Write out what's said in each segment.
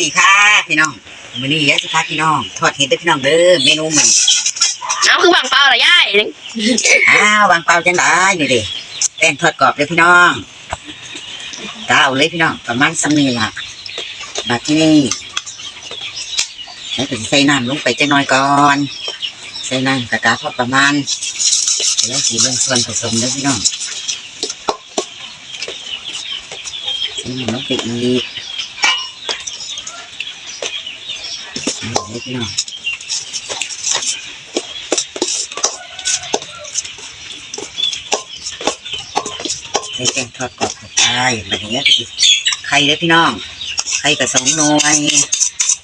ดีค่ะพี่น้องมื้อนี้ยายสิพาพี่น้องทอดเห็ดเด้อพี่น้องเด้อเมนูมันเอาคือบังเปล่าเหรอย่ายอ้าววางเปล่าจังไดนี่เด้แป้งทอดกรอบเลยพี่น้องตาเอาเลยพี่น้องประมาณสำนี้ล่ะบัดที่นี่แล้วถึงใส่น้ำลงไปจังน้อยก่อนใส่น้ำกระกาพอประมาณแล้วสีลงส่วนผสมเด้อพี่น้องใส่น้ำลงไปอีก นี่เด้อพี่น้องใส่แป้งทอดกรอบเข้าไปแบบนี้ก็คือไข่เด้อพี่น้องไข่กับสองหน่วย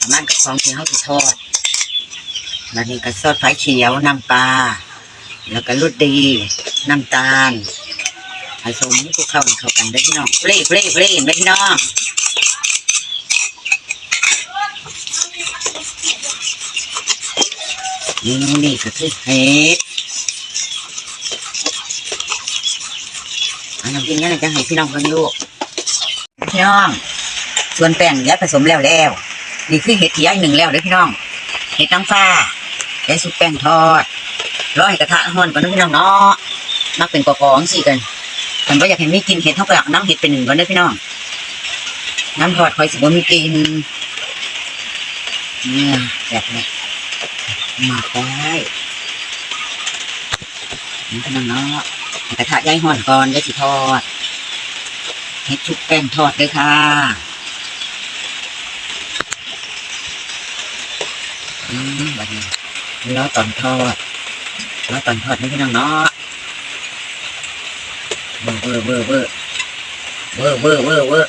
ประมาณกับของที่เขาสิทอดแล้วนี่ก็ซอสไฟเขียวน้ำปลาแล้วก็รสดีน้ำตาลผสมคลุกเข้าเข้ากันเด้พี่น้องเปรี้เปรี้เปรี้เห็นไหมพี่น้องเม นูนี่ก็คือเห็ดอันน้กินนี่จะให้พี่น้องเพิ่นลูพี่น้องส่วนแป้งยัดผสมแล้วแล้ว นี่คือเห็ดที่ย้ายหนึ่งแล้วเด้อพี่น้อง เห็ดนางฟ้าได้สุกแป้งทอดร้อยกระทะห่อนก่อนเด้อพี่น้องเนาะมักเป็นกอกองสิกันมันก็อยากเห็นมีกินเห็ดเท่ากับน้ำเห็ดเป็นหนึ่งก่อนเด้อพี่น้องน้ำทอดคอยสิบ่มีกินเนี่ยแบบนี้ มักไว้นี่พี่น้องเนาะกระทะย้ายห่อนก่อนย้ายสิทอดเฮ็ดชุบแป้งทอดเลยค่ะอืมบัดนี้รอตอนทอดรอตอนทอดนี่พี่น้องเนาะเบอร์เบอร์เบอร์เบอร์เบอร์เบอร์เบอร์เบอร์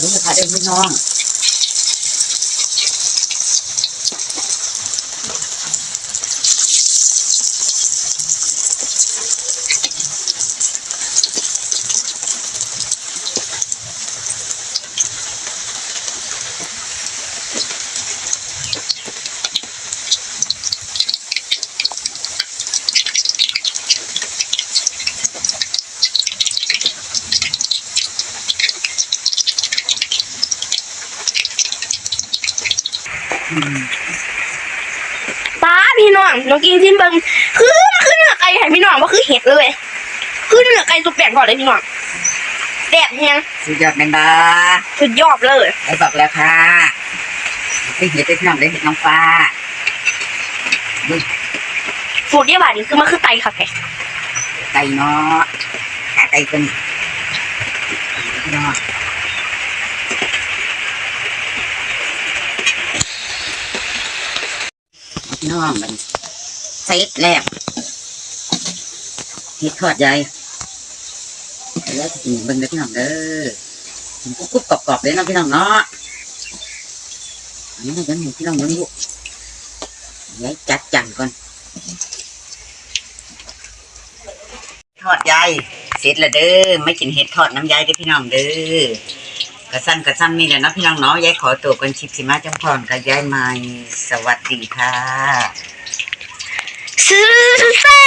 รู้ไหมคะเด็กพี่น้อง ป้าพี่น้องน้องกินซิมเบิงคือมันคือเนื้อไก่ให้พี่น้องว่าคือเห็ดเลยคือเนื้อไก่สุดแปลกก่อนเลยพี่น้องแดดเนียงสุดยอดแมนบาสุดยอดเลยไอ้บอกแล้วค่ะไปเห็ดได้พี่น้องได้เห็ดน้องฟ้าสูตรเยี่ยบาทนี่คือมันคือไตค่ะแกไก่เนาะขาไก่เป็นเนาะ พี่น้องมันเซตแล้วเห็ดทอดใหญ่แล้วจะกินเบิ่งเด้อพี่น้องเด้อมันกรุบกรอบๆเลยนะพี่น้องเนาะอันนี้เราจะให้พี่น้องเบิ่งลูกยายจัดจังก่อน ทอดยายเสร็จแล้วเด้อไม่กินเห็ดทอดน้ำยายเด้อพี่น้องเด้อ กระสั้นกระสั้นนี่แหละนะพี่น้องเนาะยายขอตัวกันชิบสิมาจังพรกับยายมาสวัสดีค่ะ ซื้อ